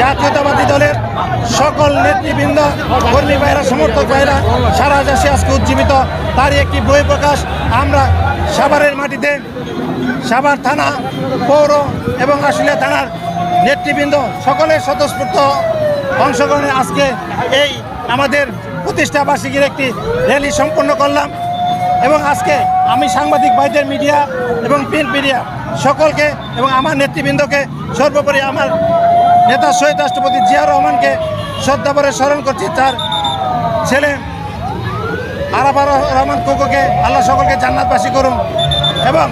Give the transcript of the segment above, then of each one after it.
জাতীয়তাবাদী দলের সকল নেতৃবৃন্দ, কর্মী ভাইরা সমর্থক ভাইরা সারা দেশে আজকে উজ্জীবিত। তারই একটি বই প্রকাশ, আমরা সাভারের মাটিতে সাভার থানা, পৌর এবং আশুলিয়া থানার নেতৃবৃন্দ সকলের স্বতঃস্ফূর্ত অংশগ্রহণে আজকে এই আমাদের প্রতিষ্ঠা বার্ষিকীর একটি র্যালি সম্পন্ন করলাম। এবং আজকে আমি সাংবাদিক ভাইদের মিডিয়া এবং প্রিন্ট মিডিয়া সকলকে এবং আমার নেতৃবৃন্দকে সর্বোপরি আমার নেতা শহীদ রাষ্ট্রপতি জিয়া রহমানকে শ্রদ্ধাভরে স্মরণ করছি। তার ছেলে আরাফার রহমান কোকোকে আল্লাহ সকলকে জান্নাতবাসী করুন এবং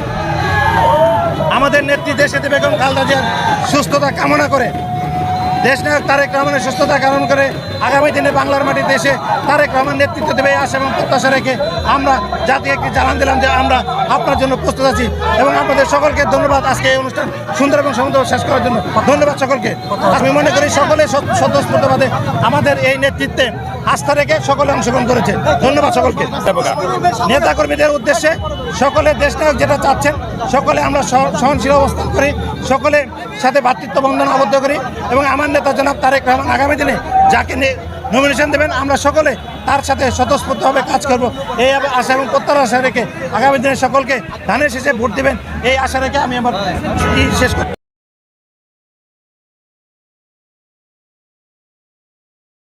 আমাদের নেত্রী দেশে বেগম খালদা জিয়ার সুস্থতা কামনা করে, দেশ নায়ক তারেক রহমানের সুস্থতা কামনা করে আগামী দিনে বাংলার মাটি দেশে তারেক রহমান নেতৃত্ব দেবে আশা এবং প্রত্যাশা রেখে আমরা জাতিকে একটি জানান দিলাম যে আমরা আপনার জন্য প্রস্তুত আছি এবং আপনাদের সকলকে ধন্যবাদ আজকে এই অনুষ্ঠান সুন্দর এবং সুন্দর শেষ করার জন্য। ধন্যবাদ সকলকে। আমি মনে করি সকলে স্বতঃস্ফূর্তভাবে আমাদের এই নেতৃত্বে আস্থা রেখে সকলে অংশগ্রহণ করেছে। ধন্যবাদ সকলকে। নেতা কর্মীদের উদ্দেশ্যে সকলে দেশ নায়ক যেটা চাচ্ছেন, সকলে আমরা সহনশীল অবস্থান করি, সকলে সাথে ভ্রাতৃত্ব বন্ধন আবদ্ধ করি এবং আমার নেতা জনাব তারেক রহমান আগামী দিনে যাকে নমিনেশন দেবেন, আমরা সকলে তার সাথে স্বতঃস্ফূর্তভাবে কাজ করব। এই আশা এবং আশা রেখে আগামী দিনে সকলকে ধানের শেষে ভোট দেবেন। এই আশা রেখে আমি আমার শেষ করি